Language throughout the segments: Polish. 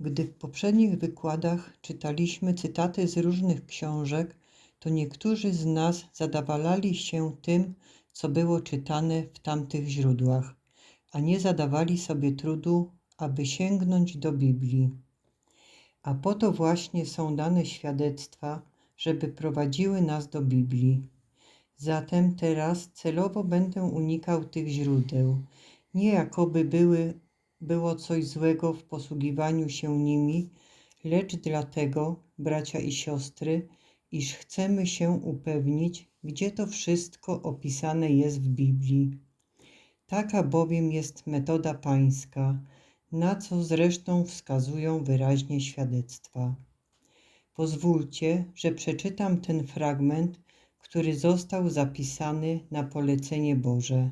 Gdy w poprzednich wykładach czytaliśmy cytaty z różnych książek, to niektórzy z nas zadawalali się tym, co było czytane w tamtych źródłach, a nie zadawali sobie trudu, aby sięgnąć do Biblii. A po to właśnie są dane świadectwa, żeby prowadziły nas do Biblii. Zatem teraz celowo będę unikał tych źródeł, nie jakoby były, było coś złego w posługiwaniu się nimi, lecz dlatego, bracia i siostry, iż chcemy się upewnić, gdzie to wszystko opisane jest w Biblii. Taka bowiem jest metoda pańska, na co zresztą wskazują wyraźnie świadectwa. Pozwólcie, że przeczytam ten fragment, który został zapisany na polecenie Boże.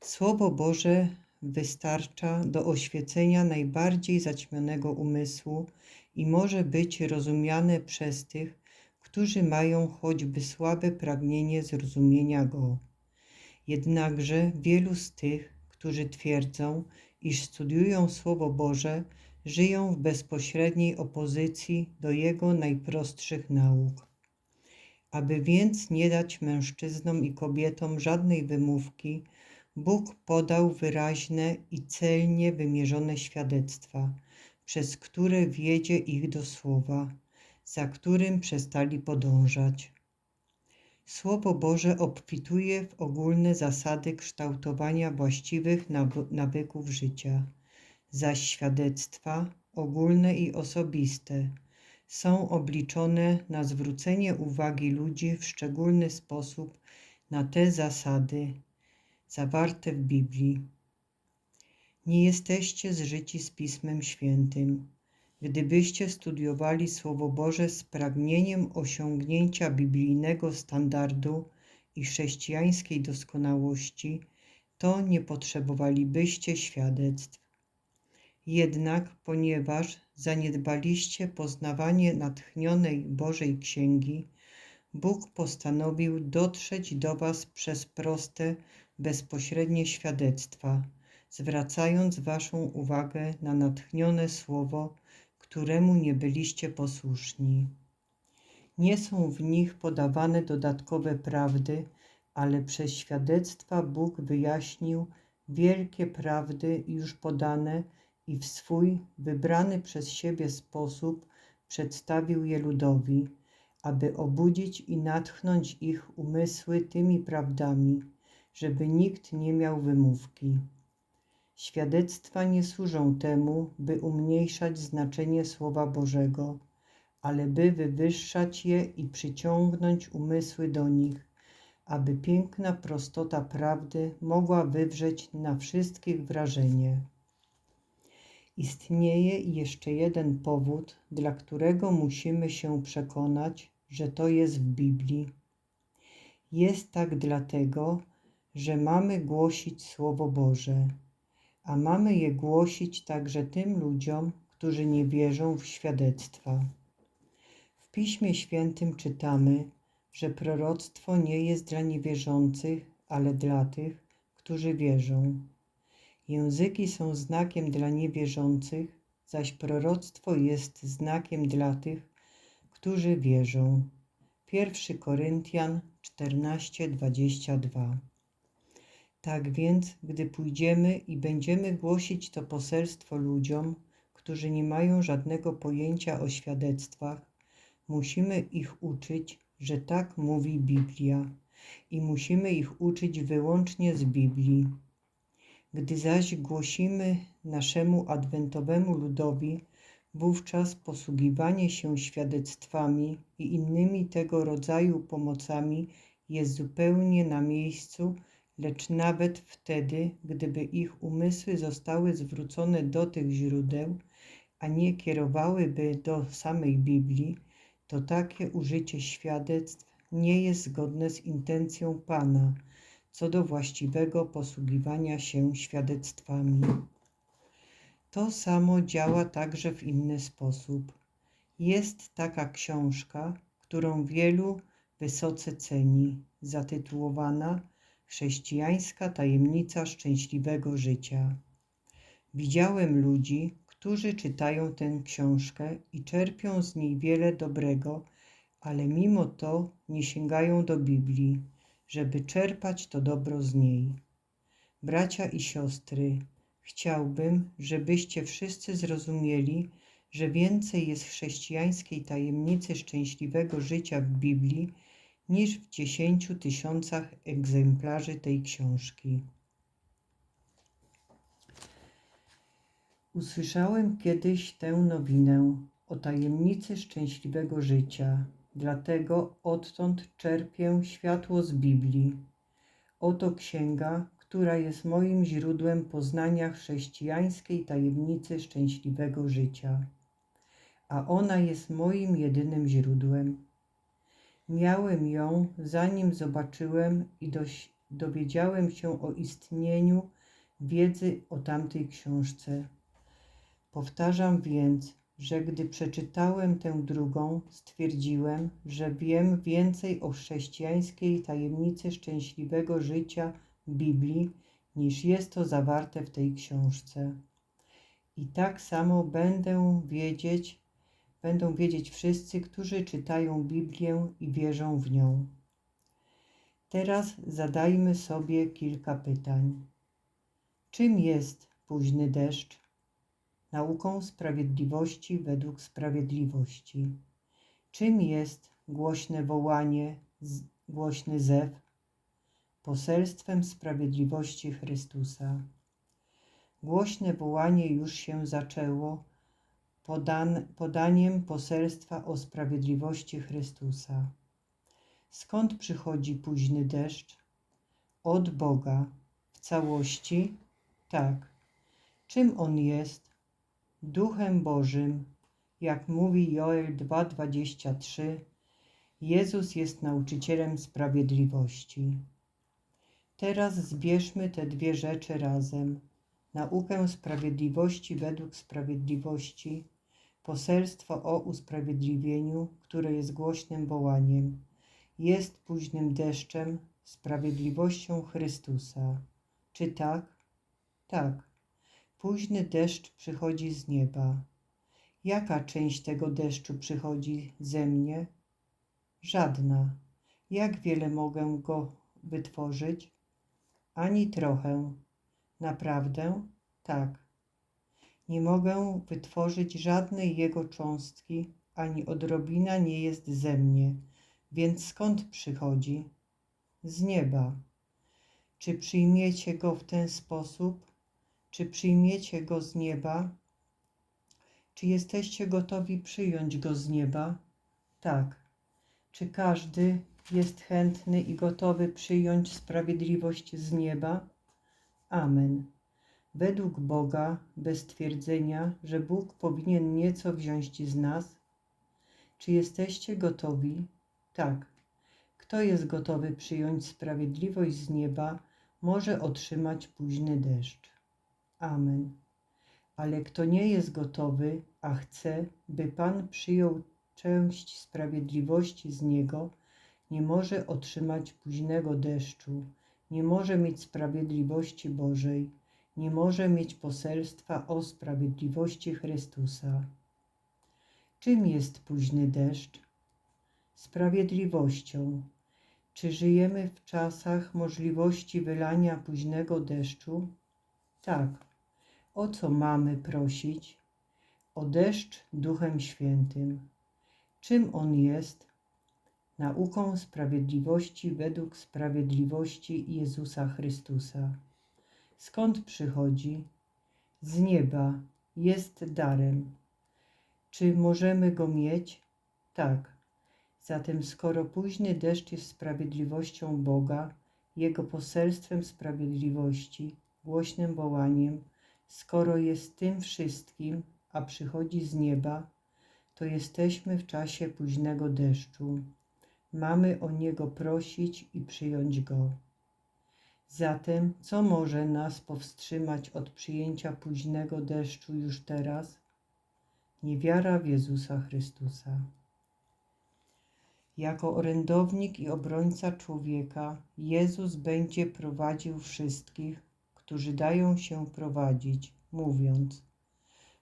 Słowo Boże wystarcza do oświecenia najbardziej zaćmionego umysłu i może być rozumiane przez tych, którzy mają choćby słabe pragnienie zrozumienia go. Jednakże wielu z tych, którzy twierdzą, iż studiują Słowo Boże, żyją w bezpośredniej opozycji do jego najprostszych nauk. Aby więc nie dać mężczyznom i kobietom żadnej wymówki, Bóg podał wyraźne i celnie wymierzone świadectwa, przez które wiedzie ich do słowa, za którym przestali podążać. Słowo Boże obfituje w ogólne zasady kształtowania właściwych nawyków życia, zaś świadectwa, ogólne i osobiste, są obliczone na zwrócenie uwagi ludzi w szczególny sposób na te zasady zawarte w Biblii. Nie jesteście zżyci z Pismem Świętym. Gdybyście studiowali Słowo Boże z pragnieniem osiągnięcia biblijnego standardu i chrześcijańskiej doskonałości, to nie potrzebowalibyście świadectw. Jednak ponieważ zaniedbaliście poznawanie natchnionej Bożej Księgi, Bóg postanowił dotrzeć do Was przez proste, bezpośrednie świadectwa, zwracając Waszą uwagę na natchnione słowo, któremu nie byliście posłuszni. Nie są w nich podawane dodatkowe prawdy, ale przez świadectwa Bóg wyjaśnił wielkie prawdy już podane i w swój wybrany przez siebie sposób przedstawił je ludowi, aby obudzić i natchnąć ich umysły tymi prawdami, żeby nikt nie miał wymówki. Świadectwa nie służą temu, by umniejszać znaczenie Słowa Bożego, ale by wywyższać je i przyciągnąć umysły do nich, aby piękna prostota prawdy mogła wywrzeć na wszystkich wrażenie. Istnieje jeszcze jeden powód, dla którego musimy się przekonać, że to jest w Biblii. Jest tak dlatego, że mamy głosić Słowo Boże, a mamy je głosić także tym ludziom, którzy nie wierzą w świadectwa. W Piśmie Świętym czytamy, że proroctwo nie jest dla niewierzących, ale dla tych, którzy wierzą. Języki są znakiem dla niewierzących, zaś proroctwo jest znakiem dla tych, którzy wierzą. 1 Koryntian 14:22 Tak więc, gdy pójdziemy i będziemy głosić to poselstwo ludziom, którzy nie mają żadnego pojęcia o świadectwach, musimy ich uczyć, że tak mówi Biblia i musimy ich uczyć wyłącznie z Biblii. Gdy zaś głosimy naszemu adwentowemu ludowi, wówczas posługiwanie się świadectwami i innymi tego rodzaju pomocami jest zupełnie na miejscu, lecz nawet wtedy, gdyby ich umysły zostały zwrócone do tych źródeł, a nie kierowałyby do samej Biblii, to takie użycie świadectw nie jest zgodne z intencją Pana co do właściwego posługiwania się świadectwami. To samo działa także w inny sposób. Jest taka książka, którą wielu wysoce ceni, zatytułowana Chrześcijańska tajemnica szczęśliwego życia. Widziałem ludzi, którzy czytają tę książkę i czerpią z niej wiele dobrego, ale mimo to nie sięgają do Biblii, żeby czerpać to dobro z niej. Bracia i siostry, chciałbym, żebyście wszyscy zrozumieli, że więcej jest chrześcijańskiej tajemnicy szczęśliwego życia w Biblii niż w dziesięciu tysiącach egzemplarzy tej książki. Usłyszałem kiedyś tę nowinę o tajemnicy szczęśliwego życia, dlatego odtąd czerpię światło z Biblii. Oto księga, która jest moim źródłem poznania chrześcijańskiej tajemnicy szczęśliwego życia, a ona jest moim jedynym źródłem. Miałem ją, zanim zobaczyłem i doś- dowiedziałem się o istnieniu wiedzy o tamtej książce. Powtarzam więc, że gdy przeczytałem tę drugą, stwierdziłem, że wiem więcej o chrześcijańskiej tajemnicy szczęśliwego życia Biblii, niż jest to zawarte w tej książce. I tak samo będę wiedzieć, będą wiedzieć wszyscy, którzy czytają Biblię i wierzą w nią. Teraz zadajmy sobie kilka pytań. Czym jest późny deszcz? Nauką sprawiedliwości według sprawiedliwości. Czym jest głośne wołanie, głośny zew? Poselstwem sprawiedliwości Chrystusa. Głośne wołanie już się zaczęło podan, podaniem poselstwa o sprawiedliwości Chrystusa. Skąd przychodzi późny deszcz? Od Boga. W całości? Tak. Czym on jest? Duchem Bożym. Jak mówi Joel 2:23, Jezus jest nauczycielem sprawiedliwości. Teraz zbierzmy te dwie rzeczy razem. Naukę sprawiedliwości według sprawiedliwości, poselstwo o usprawiedliwieniu, które jest głośnym wołaniem, jest późnym deszczem, sprawiedliwością Chrystusa. Czy tak? Tak. Późny deszcz przychodzi z nieba. Jaka część tego deszczu przychodzi ze mnie? Żadna. Jak wiele mogę go wytworzyć? Ani trochę. Naprawdę? Tak. Nie mogę wytworzyć żadnej jego cząstki, ani odrobina nie jest ze mnie. Więc skąd przychodzi? Z nieba. Czy przyjmiecie go w ten sposób? Czy przyjmiecie go z nieba? Czy jesteście gotowi przyjąć go z nieba? Tak. Czy każdy jest chętny i gotowy przyjąć sprawiedliwość z nieba? Amen. Według Boga, bez twierdzenia, że Bóg powinien nieco wziąć z nas? Czy jesteście gotowi? Tak. Kto jest gotowy przyjąć sprawiedliwość z nieba, może otrzymać późny deszcz. Amen. Ale kto nie jest gotowy, a chce, by Pan przyjął część sprawiedliwości z niego, nie może otrzymać późnego deszczu, nie może mieć sprawiedliwości Bożej, nie może mieć poselstwa o sprawiedliwości Chrystusa. Czym jest późny deszcz? Sprawiedliwością. Czy żyjemy w czasach możliwości wylania późnego deszczu? Tak. O co mamy prosić? O deszcz Duchem Świętym. Czym on jest? Nauką sprawiedliwości według sprawiedliwości Jezusa Chrystusa. Skąd przychodzi? Z nieba, jest darem. Czy możemy go mieć? Tak. Zatem, skoro późny deszcz jest sprawiedliwością Boga, Jego poselstwem sprawiedliwości, głośnym wołaniem, skoro jest tym wszystkim, a przychodzi z nieba, to jesteśmy w czasie późnego deszczu. Mamy o niego prosić i przyjąć go. Zatem, co może nas powstrzymać od przyjęcia późnego deszczu już teraz? Niewiara w Jezusa Chrystusa. Jako orędownik i obrońca człowieka, Jezus będzie prowadził wszystkich, którzy dają się prowadzić, mówiąc: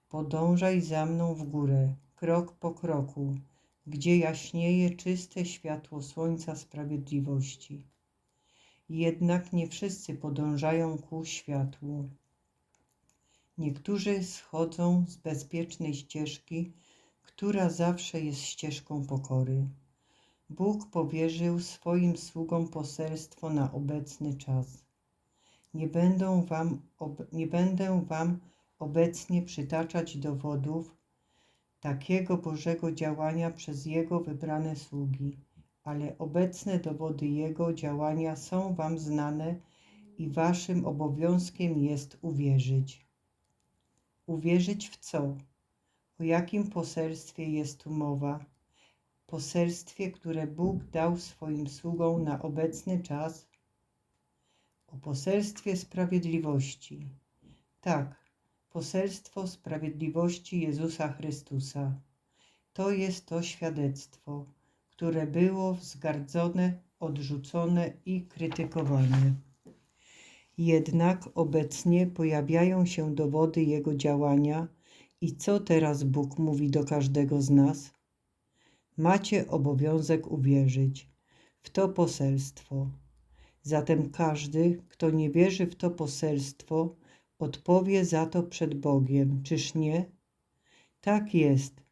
Podążaj za mną w górę, krok po kroku, gdzie jaśnieje czyste światło słońca sprawiedliwości. Jednak nie wszyscy podążają ku światłu. Niektórzy schodzą z bezpiecznej ścieżki, która zawsze jest ścieżką pokory. Bóg powierzył swoim sługom poselstwo na obecny czas. Nie, będą wam, nie będę wam obecnie przytaczać dowodów takiego Bożego działania przez Jego wybrane sługi, ale obecne dowody Jego działania są wam znane i waszym obowiązkiem jest uwierzyć. Uwierzyć w co? O jakim poselstwie jest tu mowa? Poselstwie, które Bóg dał swoim sługom na obecny czas? O poselstwie sprawiedliwości. Tak, poselstwo sprawiedliwości Jezusa Chrystusa. To jest to świadectwo, które było wzgardzone, odrzucone i krytykowane. Jednak obecnie pojawiają się dowody Jego działania i co teraz Bóg mówi do każdego z nas? Macie obowiązek uwierzyć w to poselstwo. Zatem każdy, kto nie wierzy w to poselstwo, odpowie za to przed Bogiem, czyż nie? Tak jest.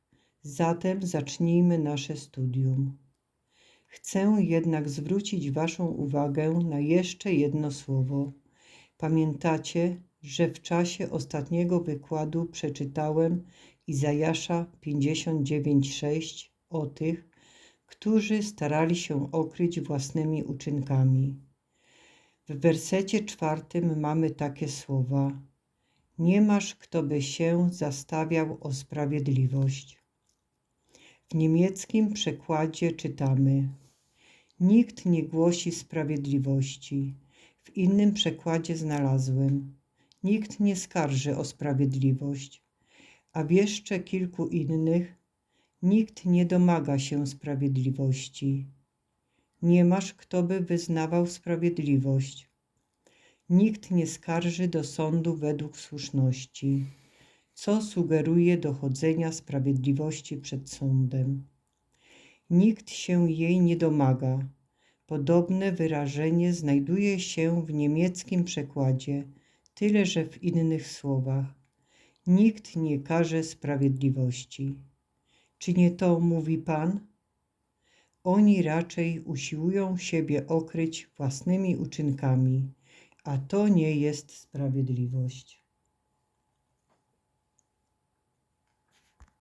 Zatem zacznijmy nasze studium. Chcę jednak zwrócić Waszą uwagę na jeszcze jedno słowo. Pamiętacie, że w czasie ostatniego wykładu przeczytałem Izajasza 59:6 o tych, którzy starali się okryć własnymi uczynkami. W wersecie czwartym mamy takie słowa: Nie masz, kto by się zastawiał o sprawiedliwość. W niemieckim przekładzie czytamy: Nikt nie głosi sprawiedliwości. W innym przekładzie znalazłem: Nikt nie skarży o sprawiedliwość. A w jeszcze kilku innych: Nikt nie domaga się sprawiedliwości. Nie masz, kto by wyznawał sprawiedliwość. Nikt nie skarży do sądu według słuszności, co sugeruje dochodzenia sprawiedliwości przed sądem. Nikt się jej nie domaga. Podobne wyrażenie znajduje się w niemieckim przekładzie, tyle że w innych słowach. Nikt nie każe sprawiedliwości. Czy nie to mówi Pan? Oni raczej usiłują siebie okryć własnymi uczynkami, a to nie jest sprawiedliwość.